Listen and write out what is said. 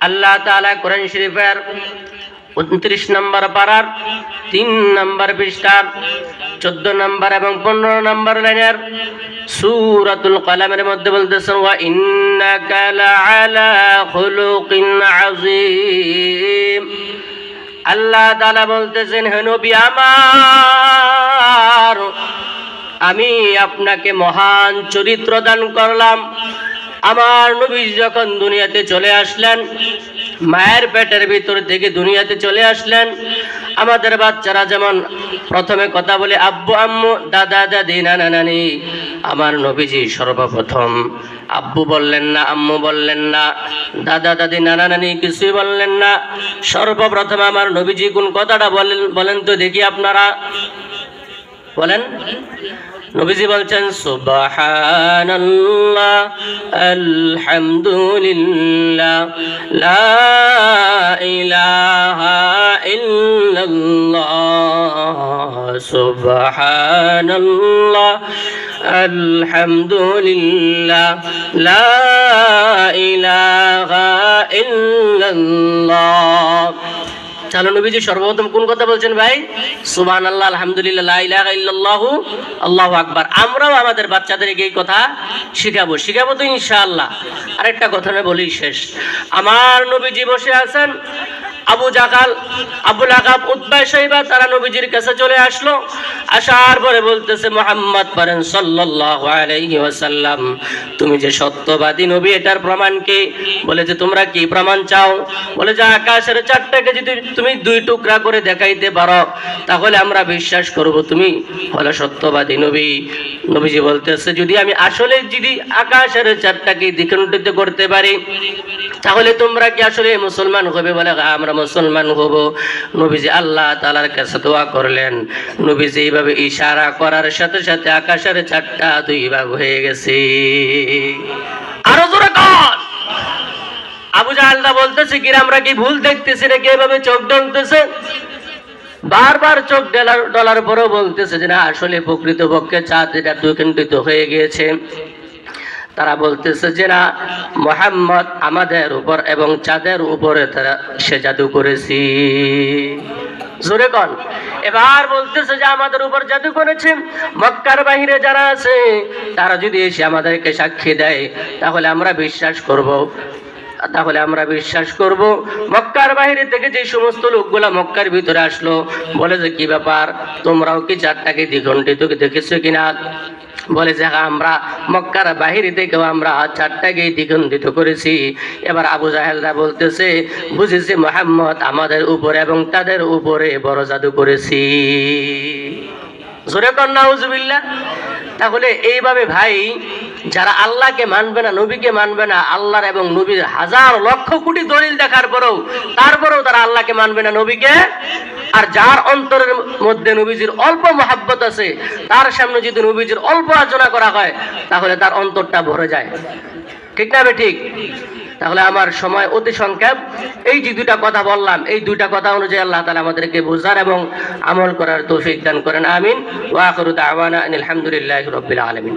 আল্লাহ তাআলা কোরআন শরীফের উনত্রিশ নম্বর পারার, তিন নম্বর পৃষ্ঠার, চোদ্দ নম্বর এবং পনেরো নম্বর লাইনের সুরাতুল কালামের মধ্যে বলতেছেন ওয়া ইন্নাকা লাআলা খুলুকিন আযীম। আল্লাহ তাআলা বলতেছেন, হে নবী আমার, আমি আপনাকে মহান চরিত্র দান করলাম। আমার নবী যখন দুনিয়াতে চলে আসলেন, মায়ের পেটের ভিতর থেকে দুনিয়াতে চলে আসলেন, আমাদের বাচ্চারা যেমন প্রথমে কথা বলে, আব্বু, আম্মু, দাদা, দাদি, নানা, নানি। আমার নবীজি সর্বপ্রথম আব্বু বললেন না, আম্মু বললেন না, দাদা, দাদি, নানা, নানি কিছুই বললেন না। সর্বপ্রথম আমার নবীজি কোন কথাটা বলেন বলেন তো দেখি আপনারা। বলেন। নবীজি বলছেন সুবহানাল্লাহ আলহামদুলিল্লাহ লা ইলাহা ইল্লাল্লাহ সুবহানাল্লাহ আলহামদুলিল্লাহ লা ইলাহা ইল্লাল্লাহ চালু নবীজি সর্বপ্রথম কোন কথা বলছেন ভাই? সুবান আল্লাহ আলহামদুলিল্লাহ আল্লাহ আকবার। আমরাও আমাদের বাচ্চাদেরকে এই কথা শিখাবো। শিখাবো তো ইনশাআল্লাহ। আরেকটা কথা আমি বলি শেষ। আমার নবীজি বসে আছেন আবু জাকাল আবুল আকাব উদ্বাই সাহিবা তারা নবীজির কাছে চলে আসলো। আসার পরে বলতেছে মোহাম্মদ পারেন ওয়াসাল্লাম তুমি যে সত্যবাদী নবী এটার প্রমাণ কি? বলে যে তোমরা কি প্রমাণ চাও? বলে যে আকাশের চারটাকে যদি তুমি দুই টুকরা করে দেখাইতে পারো। তাহলে আমরা বিশ্বাস করব তুমি হলো সত্যবাদী নবী। নবীজি বলতেছে যদি আমি আসলে যদি আকাশের চারটাকে দ্বিখণ্ডিত করতে পারি তাহলে তোমরা কি আসলে মুসলমান হবে? বলে "হ্যাঁ, আমরা মুসলমান হব। নবীজি আল্লাহ তালার কাছে দোয়া করলেন। নবীজি এইভাবে ইশারা করার সাথে সাথে আকাশের চারটা দুই ভাগ হয়ে গেছে। আরও জোরে আবু বলতেছে কি আমরা কি ভুল দেখতেছি নাকি এভাবে চোখ ডলতেছে? বারবার চোখ ডলার ডলার পরেও বলতেছে যে না, আসলে প্রকৃত পক্ষে চাঁদ এটা দুখণ্ডিত হয়ে গিয়েছে। তারা বলতেছে যে না, মোহাম্মদ আমাদের উপর এবং চাঁদের উপরে তারা সে জাদু করেছি। জোরে কন। এবার বলতেছে যে আমাদের উপর জাদু করেছে, মক্কার বাহিরে যারা আছে, তারা যদি এসে আমাদেরকে সাক্ষী দেয়, তাহলে আমরা বিশ্বাস করব। তাহলে আমরা বিশ্বাস করব। মক্কার বাইরে থেকে যে সমস্ত লোকগুলা মক্কার ভিতরে আসলো বলে যে কি ব্যাপার? তোমরাও কি চারটাকে দ্বিঘণ্ডিত দেখেছ কিনা? বলে যে হ্যাঁ, আমরা মক্কার বাহিরে থেকেও আমরা চারটাকে দ্বিগন্ধিত করেছি। এবার আবু জাহেলরা বলতেছে বুঝেছি মোহাম্মদ আমাদের উপরে এবং তাদের উপরে বড় জাদু করেছি। জোরে কন্যা তাহলে এইভাবে ভাই যারা আল্লাহকে মানবে না, নবীকে মানবে না, আল্লাহর এবং নবীর হাজার লক্ষ কোটি দলিল দেখার পরেও, তারপরেও তারা আল্লাহকে মানবে না, নবীকে। আর যার অন্তরের মধ্যে নবীজির অল্প মহাব্বত আছে, তার সামনে যদি নবীজির অল্প আলোচনা করা হয়, তাহলে তার অন্তরটা ভরে যায়। ঠিক না ঠিক? তাহলে আমার সময় অতি সংক্ষেপ। এই যে দুইটা কথা বললাম, এই দুইটা কথা অনুযায়ী আল্লাহ তালা আমাদেরকে বোঝার এবং আমল করার তৌফিক দান করেন। আমিন। ওয়াকরু আওয়ানা আলহামদুলিল্লাহ রবিল আলমিন।